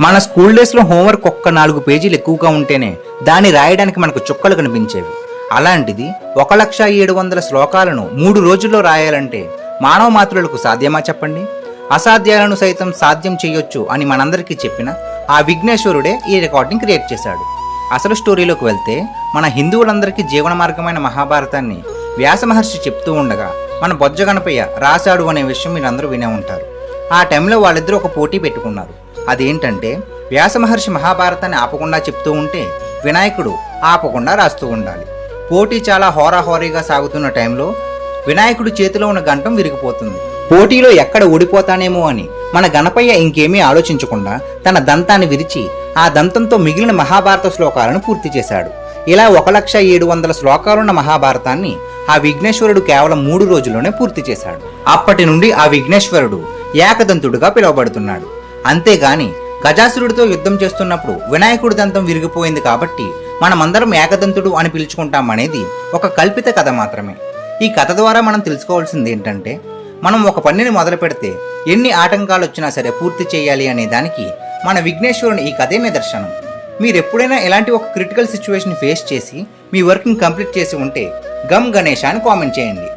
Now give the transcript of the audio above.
మన స్కూల్ డేస్లో హోంవర్క్ ఒక్క నాలుగు పేజీలు ఎక్కువగా ఉంటేనే దాన్ని రాయడానికి మనకు చుక్కలు కనిపించేవి. అలాంటిది ఒక లక్ష ఏడు వందల శ్లోకాలను మూడు రోజుల్లో రాయాలంటే మానవ మాతృలకు సాధ్యమా చెప్పండి? అసాధ్యాలను సైతం సాధ్యం చేయొచ్చు అని మనందరికీ చెప్పిన ఆ విఘ్నేశ్వరుడే ఈ రికార్డింగ్ క్రియేట్ చేశాడు. అసలు స్టోరీలోకి వెళ్తే మన హిందువులందరికీ జీవన మార్గమైన మహాభారతాన్ని వ్యాస మహర్షి చెప్తూ ఉండగా మన బొజ్జ గణపయ్య రాశాడు అనే విషయం మీరందరూ వినే ఉంటారు. ఆ టైంలో వాళ్ళిద్దరూ ఒక పోటీ పెట్టుకున్నారు. అదేంటంటే వ్యాస మహర్షి మహాభారతాన్ని ఆపకుండా చెప్తూ ఉంటే వినాయకుడు ఆపకుండా రాస్తూ ఉండాలి. పోటీ చాలా హోరాహోరీగా సాగుతున్న టైంలో వినాయకుడు చేతిలో ఉన్న గంటం విరిగిపోతుంది. పోటీలో ఎక్కడ ఓడిపోతానేమో అని మన గణపయ్య ఇంకేమీ ఆలోచించకుండా తన దంతాన్ని విరిచి ఆ దంతంతో మిగిలిన మహాభారత శ్లోకాలను పూర్తి చేశాడు. ఇలా ఒక లక్ష ఏడు వందల శ్లోకాలున్న మహాభారతాన్ని ఆ విఘ్నేశ్వరుడు కేవలం మూడు రోజుల్లోనే పూర్తి చేశాడు. అప్పటి నుండి ఆ విఘ్నేశ్వరుడు ఏకదంతుడుగా పిలువబడుతున్నాడు. అంతేగాని గజాసురుడితో యుద్ధం చేస్తున్నప్పుడు వినాయకుడి దంతం విరిగిపోయింది కాబట్టి మనమందరం ఏకదంతుడు అని పిలుచుకుంటామనేది ఒక కల్పిత కథ మాత్రమే. ఈ కథ ద్వారా మనం తెలుసుకోవాల్సింది ఏంటంటే మనం ఒక పనిని మొదలు పెడితే ఎన్ని ఆటంకాలు వచ్చినా సరే పూర్తి చేయాలి అనే దానికి మన విఘ్నేశ్వరుని ఈ కథే నిదర్శనం మీరు ఎప్పుడైనా ఇలాంటి ఒక క్రిటికల్ సిచ్యువేషన్ ఫేస్ చేసి మీ వర్క్ని కంప్లీట్ చేసి ఉంటే గమ్ గణేష్ అని కామెంట్ చేయండి.